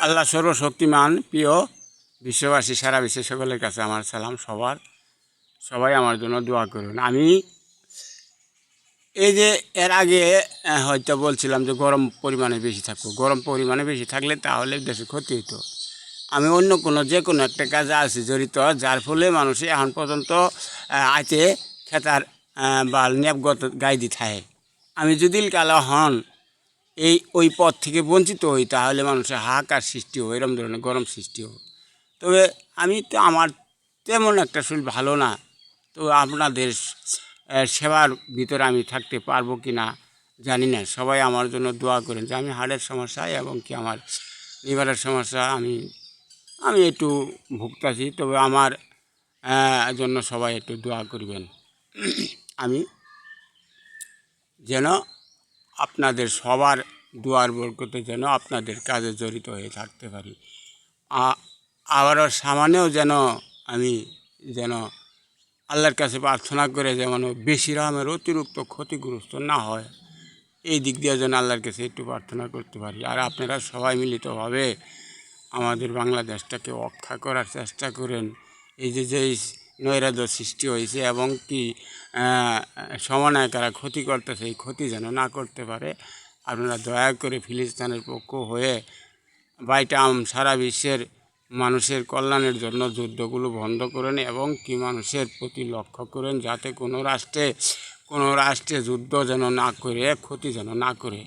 আল্লাহ সর্বশক্তিমান, প্রিয় বিশ্ববাসী, সারা বিশ্বের সকলের কাছে আমার সালাম, সবার। সবাই আমার জন্য দোয়া করুন। আমি এই যে এর আগে হয়তো বলছিলাম যে গরম পরিমাণে বেশি থাকব। গরম পরিমাণে বেশি থাকলে তাহলে দেশে ক্ষতি হতো আমি অন্য কোনো যে কোনো একটা কাজে আছি জড়িত, যার ফলে মানুষ এখন পর্যন্ত আইতে খেতার বা নেপগত গাইদি থাকে। আমি যদি কালো হন এই, ওই পথ থেকে বঞ্চিত হই, তাহলে মানুষের হাহাকার সৃষ্টি হয় এরকম ধরনের গরম সৃষ্টি হয় তবে আমি তো, আমার তেমন একটা শরীর ভালো না। তো আপনাদের সেবার ভিতরে আমি থাকতে পারব কি না, জানি না। সবাই আমার জন্য দোয়া করেন যে, আমি হাড়ের সমস্যা এবং কি আমার লিভারের সমস্যা, আমি আমি একটু ভুগতাছি তবে আমার জন্য সবাই একটু দোয়া করবেন। আমি যেন আপনাদের সবার দুয়ার বরকতে যেন আপনাদের কাজে জড়িত হয়ে থাকতে পারি। আবারও সামানেও যেন আমি যেন আল্লাহর কাছে প্রার্থনা করে যেমন বেশি রকমের অতিরিক্ত ক্ষতিগ্রস্ত না হয়, এই দিক দিয়ে যেন আল্লাহর কাছে একটু প্রার্থনা করতে পারি। আর আপনারা সবাই মিলিতভাবে আমাদের বাংলাদেশটাকে রক্ষা করার চেষ্টা করেন। এই যে যে নৈরাজ্য সৃষ্টি হয়েছে এবং কি সমন্বয়কারা ক্ষতি করতেছে এই ক্ষতি যেন না করতে পারে। আপনারা দয়া করে ফিলিস্তানের পক্ষ হয়ে বাইটাম সারা বিশ্বের মানুষের কল্যাণের জন্য যুদ্ধগুলো বন্ধ করেন এবং কি মানুষের প্রতি লক্ষ্য করেন যাতে কোনো রাষ্ট্রে কোনো রাষ্ট্রে যুদ্ধ যেন না করে, ক্ষতি যেন না করে।